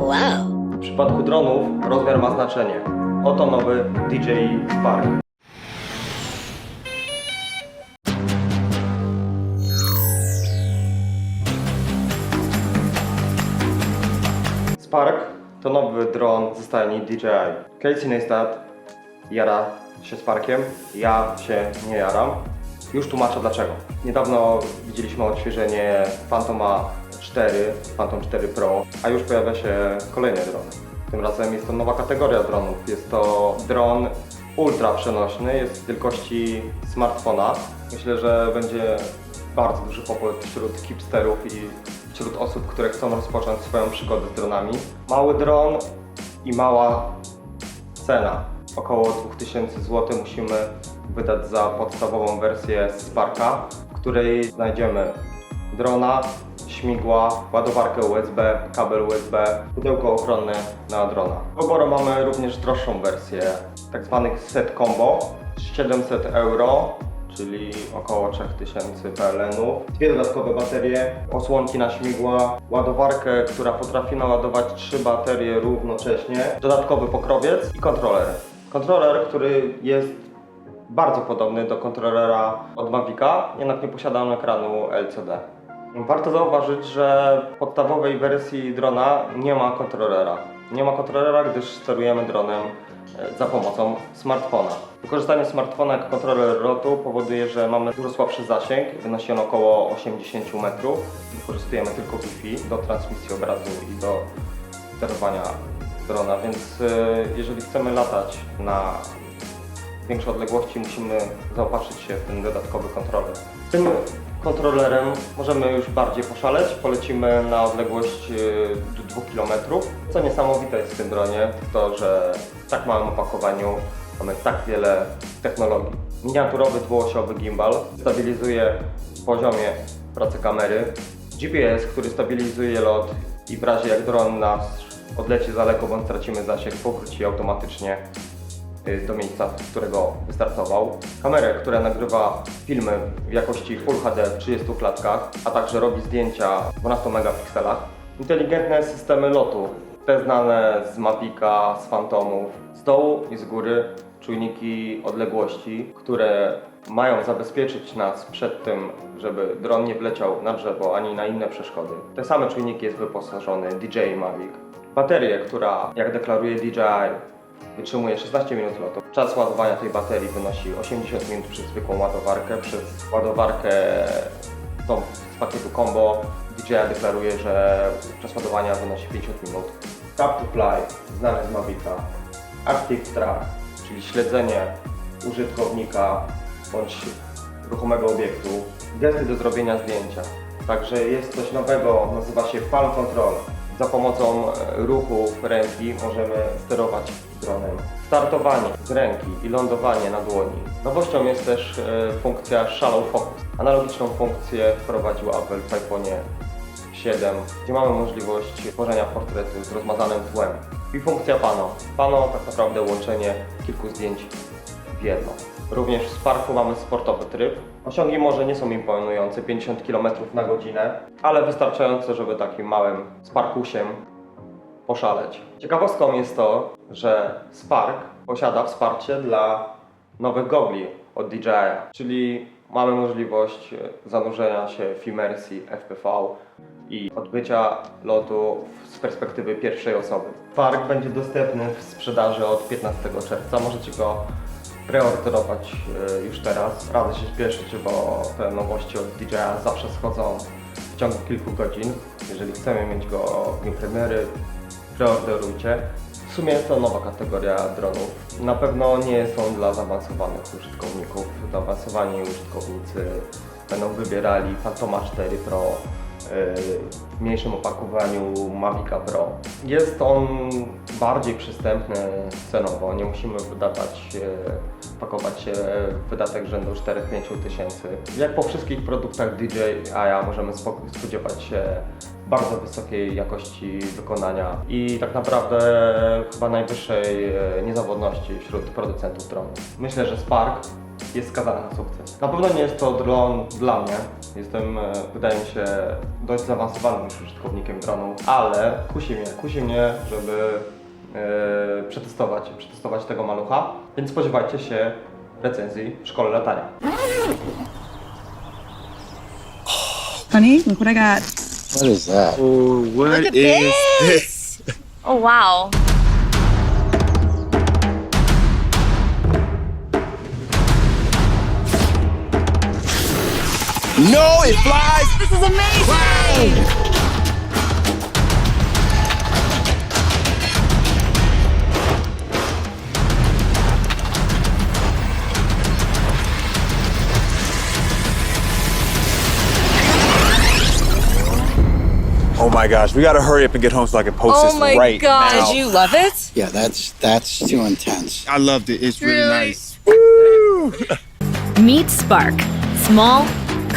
Wow. W przypadku dronów rozmiar ma znaczenie. Oto nowy DJI Spark. Spark to nowy dron ze stajni DJI. Casey Neistat jara się Sparkiem, ja się nie jaram. Już tłumaczę dlaczego. Niedawno widzieliśmy odświeżenie Phantoma 4, Phantom 4 Pro, a już pojawia się kolejny dron. Tym razem jest to nowa kategoria dronów. Jest to dron ultra przenośny, jest wielkości smartfona. Myślę, że będzie bardzo duży popyt wśród hipsterów i wśród osób, które chcą rozpocząć swoją przygodę z dronami. Mały dron i mała cena. Około 2000 zł musimy wydać za podstawową wersję Sparka, w której znajdziemy drona, śmigła, ładowarkę USB, kabel USB, pudełko ochronne na drona. Wyboru mamy również droższą wersję, tak zwany set combo, 700 euro, czyli około 3000 PLN-ów. Dwie dodatkowe baterie, osłonki na śmigła, ładowarkę, która potrafi naładować trzy baterie równocześnie, dodatkowy pokrowiec i kontroler. Kontroler, który jest bardzo podobny do kontrolera od Mavica, jednak nie posiada on ekranu LCD. Warto zauważyć, że w podstawowej wersji drona nie ma kontrolera. Nie ma kontrolera, gdyż sterujemy dronem e, za pomocą smartfona. Wykorzystanie smartfona jako kontroler lotu powoduje, że mamy dużo słabszy zasięg, wynosi on około 80 metrów. Wykorzystujemy tylko Wi-Fi do transmisji obrazu i do sterowania drona, więc e, jeżeli chcemy latać na większe odległości musimy zaopatrzyć się w ten dodatkowy kontroler. Tym kontrolerem możemy już bardziej poszaleć. Polecimy na odległość do 2 km. Co niesamowite jest w tym dronie, to że w tak małym opakowaniu mamy tak wiele technologii. Miniaturowy dwuosiowy gimbal stabilizuje w poziomie pracy kamery. GPS, który stabilizuje lot i w razie jak dron nas odleci za daleko bądź stracimy zasięg, powróci automatycznie do miejsca, z którego wystartował. Kamerę, która nagrywa filmy w jakości Full HD w 30 klatkach, a także robi zdjęcia w 12 megapikselach. Inteligentne systemy lotu, te znane z Mavica, z Phantomów. Z dołu i z góry czujniki odległości, które mają zabezpieczyć nas przed tym, żeby dron nie wleciał na drzewo ani na inne przeszkody. Te same czujniki jest wyposażony DJI Mavic. Baterię, która, jak deklaruje DJI, wytrzymuje 16 minut lotu. Czas ładowania tej baterii wynosi 80 minut przez zwykłą ładowarkę. Przez ładowarkę tą z pakietu combo DJI deklaruje, że czas ładowania wynosi 50 minut. Tap to Fly, znane z Mavica. Active Track, czyli śledzenie użytkownika bądź ruchomego obiektu. Gesty do zrobienia zdjęcia. Także jest coś nowego, nazywa się Palm Control. Za pomocą e, ruchów ręki możemy sterować Startowanie z ręki i lądowanie na dłoni. Nowością jest też e, funkcja Shallow Focus. Analogiczną funkcję wprowadził Apple w iPhone 7, gdzie mamy możliwość tworzenia portretu z rozmazanym tłem. I funkcja Pano. Pano tak naprawdę łączenie kilku zdjęć w jedno. Również w Sparku mamy sportowy tryb. Osiągi może nie są imponujące, 50 km na godzinę, ale wystarczające, żeby takim małym Sparkusiem Ciekawostką jest to, że Spark posiada wsparcie dla nowych gogli od DJI, czyli mamy możliwość e, zanurzenia się w imersji FPV i odbycia lotu z perspektywy pierwszej osoby. Spark będzie dostępny w sprzedaży od 15 czerwca. Możecie go preorderować e, już teraz. Radzę się spieszyć, bo te nowości od DJI zawsze schodzą w ciągu kilku godzin. Jeżeli chcemy mieć go w premiery, preorderujcie. W sumie to nowa kategoria dronów. Na pewno nie są dla zaawansowanych użytkowników. Zaawansowani użytkownicy będą wybierali Phantoma 4 Pro mniejszym opakowaniu Mavica Pro. Jest on bardziej przystępny cenowo, nie musimy wydawać, e, pakować się w wydatek rzędu 4-5 tysięcy. Jak po wszystkich produktach DJI możemy spodziewać się bardzo wysokiej jakości wykonania i tak naprawdę chyba najwyższej e, niezawodności wśród producentów dronów. Myślę, że Spark jest skazany na sukces. Na pewno nie jest to dron dla mnie. Jestem, e, wydaje mi się, dość zaawansowanym już użytkownikiem dronu, ale kusi mnie, kusi mnie, żeby e, przetestować, przetestować tego malucha, więc spodziewajcie się recenzji w szkole latania. Honey, look what I got. What is that? Oh, what at is this. this? Oh wow. No, it flies. This is amazing. Oh my gosh, we gotta hurry up and get home so I can post Oh this my right god. now. Did you love it? Yeah, that's that's too intense. I loved it. It's really, Really? nice. Woo! Meet Spark. Small,